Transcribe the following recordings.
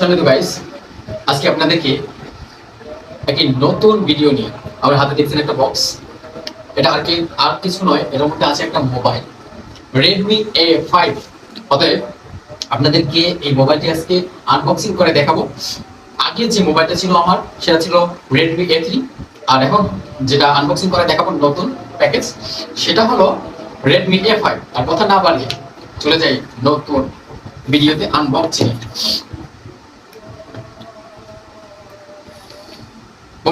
Guys আজকে আপনাদেরকে একটি নতুন ভিডিও নিয়ে আমার হাতে দেখছেন একটা বক্স এটা আর কি, আর কিছু নয় এর মধ্যে আছে একটা মোবাইল রেডমি এ ফাইভ অতএব, আপনাদেরকে এই মোবাইলটি আজকে আনবক্সিং করে দেখাবো। আগে যে মোবাইলটা ছিল আমার, সেটা ছিল রেডমি এ থ্রি আর এখন যেটা আনবক্সিং করে দেখাবো নতুন প্যাকেজ সেটা হলো রেডমি এ ফাইভ আর কথা না বাড়িয়ে চলে যাই নতুন ভিডিওতে আনবক্সিং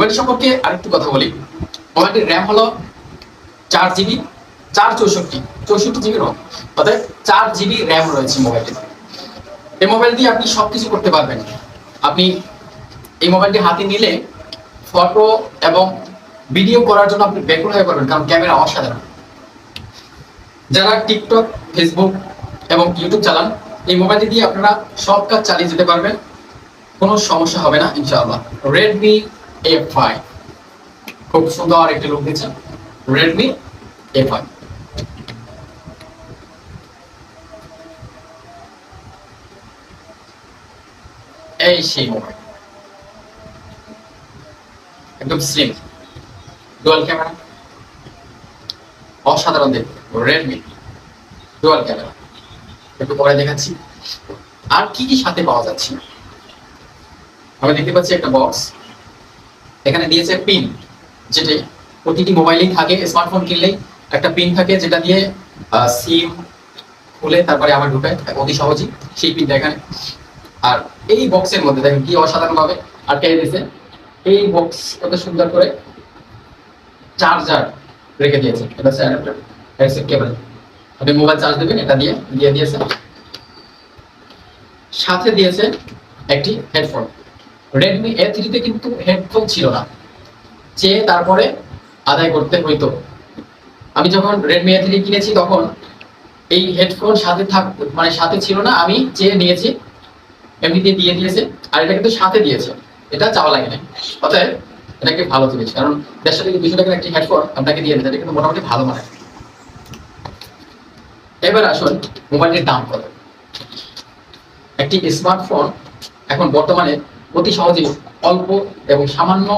মোবাইলটি সম্পর্কে আরেকটু কথা বলি। মোবাইলটির র্যাম হলো চার জিবি চার চৌষট্টি চৌষট্টি জিবি রম অর্থাৎ চার জিবি র্যাম রয়েছে মোবাইলটিতে। এই মোবাইল দিয়ে আপনি সবকিছু করতে পারবেন। আপনি এই মোবাইলটি হাতে নিলে ফটো এবং ভিডিও করার জন্য আপনি ব্যাকুল হয়ে পারবেন কারণ ক্যামেরা অসাধারণ। যারা টিকটক ফেসবুক এবং ইউটিউব চালান, এই মোবাইলটি দিয়ে আপনারা সব কাজ চালিয়ে যেতে পারবেন। কোনো সমস্যা হবে না, ইনশাআল্লাহ। রেডমি এ খুব সুন্দর একটি লুক দিচ্ছে রেডমি এ এই সেই মোবাইল একদম স্লিম ডুয়াল ক্যামেরা অসাধারণ দেখতে। রেডমি ডুয়াল ক্যামেরা একটু পরে দেখাচ্ছি। আর কি কি সাথে পাওয়া যাচ্ছে? আমি দেখতে পাচ্ছি একটা বক্স এখানে দিয়েছে পিন যেটি প্রতিটি মোবাইলেই থাকে স্মার্টফোন কিনলেই একটা পিন থাকে যেটা দিয়ে সিম খুলে তারপরে আবার ঢুকায়। অতি সহজেই সেই পিনটা এখানে। আর এই বক্সের মধ্যে দেখেন কি অসাধারণ ভাবে আটকে দিয়েছে। এই বক্স কত সুন্দর করে চার্জার রেখে দিয়েছে। এটা হচ্ছে কেবল আপনি মোবাইল চার্জ দেবেন, এটা দিয়ে দিয়ে দিয়েছে। সাথে দিয়েছে একটি হেডফোন রেডমি এ থ্রিতে কিন্তু হেডফোন ছিল না। চেয়ে তারপরে আদায় করতে হইতো। আমি যখন রেডমি এ থ্রি কিনেছি তখন এই হেডফোন সাথে থাক মানে সাথে ছিল না, আমি চেয়ে নিয়েছি এমনিতে দিয়ে দিয়েছে, আর এটা কিন্তু সাথে দিয়েছে। এটা চাওয়া লাগে না অতএব এটাকে ভালো জিনিস। কারণ দেড়শো থেকে দুশো টাকার একটি হেডফোন আপনাকে দিয়ে দিয়েছে এটা কিন্তু মোটামুটি ভালো মানে এবার আসুন মোবাইলটির দাম কত একটি স্মার্টফোন এখন বর্তমানে অতি সহজেই অল্প এবং সামান্য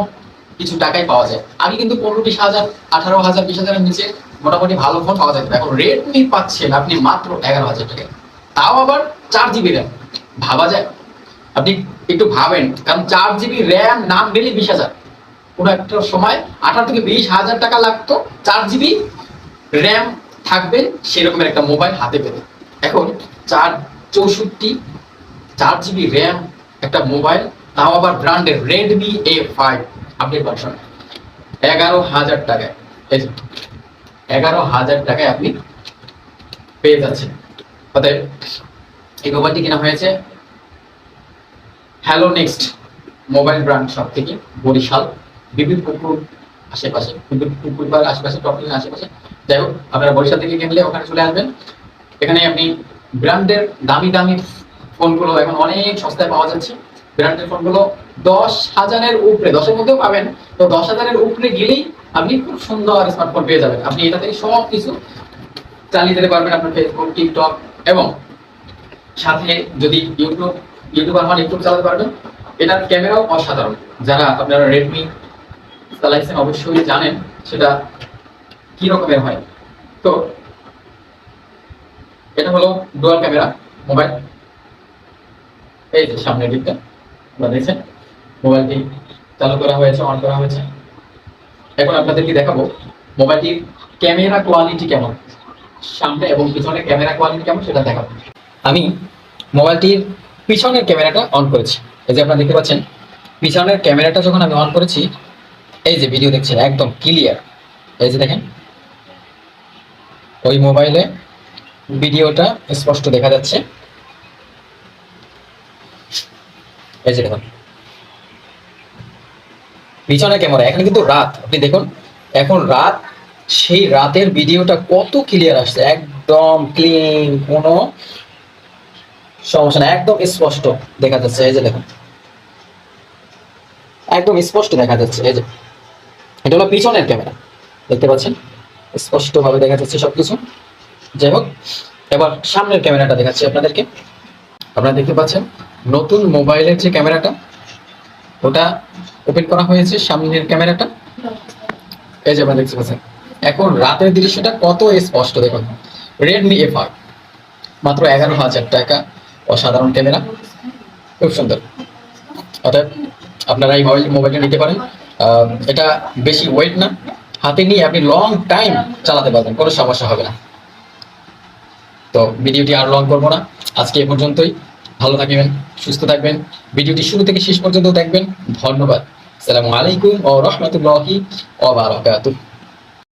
কিছু টাকায় পাওয়া যায়। আগে কিন্তু পনেরো বিশ হাজার আঠারো হাজার, বিশ হাজারের নিচে মোটামুটি ভালো ফোন পাওয়া যেত। এখন রেডমি পাচ্ছেন আপনি মাত্র এগারো হাজার টাকায়। তাও আবার চার জিবি র্যাম ভাবা যায়? আপনি একটু ভাবেন, কারণ চার জিবি র্যাম নাম দিলে বিশ হাজার। কোনো একটা সময় আঠারো থেকে বিশ হাজার টাকা লাগতো, চার জিবি র্যাম থাকবে সেরকমের একটা মোবাইল হাতে পেতে। এখন চার চৌষট্টি, চার জিবি র্যাম একটা মোবাইল তাও আবার ব্র্যান্ডের Redmi A five update version এগারো হাজার টাকায়, এই এগারো হাজার টাকায় আপনি পেয়ে যাচ্ছেন। অতএব, এই মোবাইলটি কেনা হয়েছে হ্যালো নেক্সট মোবাইল ব্র্যান্ড সব থেকে, বরিশাল, বিবির পুকুর আশেপাশে, বিবির পুকুর বা আশেপাশে টপলিনের আশেপাশে। যাই হোক, আপনারা বরিশাল থেকে কিনলে ওখানে চলে আসবেন। এখানে আপনি ব্র্যান্ডের দামি দামি ফোনগুলো এখন অনেক সস্তায় পাওয়া যাচ্ছে। ব্র্যান্ডের ফোনগুলো দশ হাজারের উপরে, দশের মধ্যেও পাবেন। তো দশ হাজারের উপরে গেলেই আপনি খুব সুন্দর স্মার্টফোন পেয়ে যাবেন। আপনি এটা থেকে সব কিছু চালিয়ে যেতে পারবেন আপনার ফেসবুক টিকটক এবং সাথে যদি ইউটিউব ইউটিউবার হন ইউটিউব চালাতে পারবেন। এটার ক্যামেরাও অসাধারণ। যারা আপনারা রেডমি চালাইছেন, অবশ্যই জানেন সেটা কি রকমের হয়। তো এটা হলো ডুয়াল ক্যামেরা মোবাইল এই যে সামনের দিকটা। আপনারা দেখছেন? মোবাইলটি চালু করা হয়েছে, অন করা হয়েছে। এখন আপনাদেরকে দেখাবো মোবাইলটির ক্যামেরা কোয়ালিটি কেমন? সামনে এবং পিছনের ক্যামেরা কোয়ালিটি কেমন সেটা দেখাবো। আমি মোবাইলটির পিছনের ক্যামেরাটা অন করেছি। এই যে আপনারা দেখতে পাচ্ছেন, পিছনের ক্যামেরাটা যখন আমি অন করেছি, এই যে ভিডিও দেখছেন, একদম ক্লিয়ার। এই যে দেখেন, ওই মোবাইলে ভিডিওটা স্পষ্ট দেখা যাচ্ছে। এই যে দেখুন। পিছনে ক্যামেরা এখানে কিন্তু রাত। আপনি দেখুন, এখন রাত, সেই রাতের ভিডিওটা কত ক্লিয়ার আসছে। একদম ক্লিন কোনো সমস্যা না একদম স্পষ্ট দেখা যাচ্ছে। এই যে দেখুন। একদম স্পষ্ট দেখা যাচ্ছে। এই যে, এটা হলো পিছনের ক্যামেরা দেখতে পাচ্ছেন? স্পষ্ট ভাবে দেখা যাচ্ছে সবকিছু। যাই হোক, এবার সামনের ক্যামেরাটা দেখাচ্ছি আপনাদেরকে। আপনারা দেখতে পাচ্ছেন? নতুন মোবাইলের যে ক্যামেরাটা, ওটা ওপেন করা হয়েছে সামনের ক্যামেরাটা। এই যে আপনারা দেখতে পাচ্ছেন। এখন রাতের দৃশ্যটা কত স্পষ্ট দেখুন। রেডমি এফ আর মাত্র এগারো হাজার টাকা, অসাধারণ ক্যামেরা। খুব সুন্দর। অর্থাৎ আপনারা এই মোবাইল মোবাইলটা নিতে পারেন। এটা বেশি ওয়েট না। হাতে নিয়ে আপনি লং টাইম চালাতে পারবেন, কোনো সমস্যা হবে না। তো ভিডিওটি আর লং করব না। আজকে এ পর্যন্তই। ভালো থাকবেন, সুস্থ থাকবেন। ভিডিওটি শুরু থেকে শেষ পর্যন্ত দেখবেন। ধন্যবাদ। সালামু আলাইকুম ও রহমতুল্লাহি ওয়া বারাকাতুহু।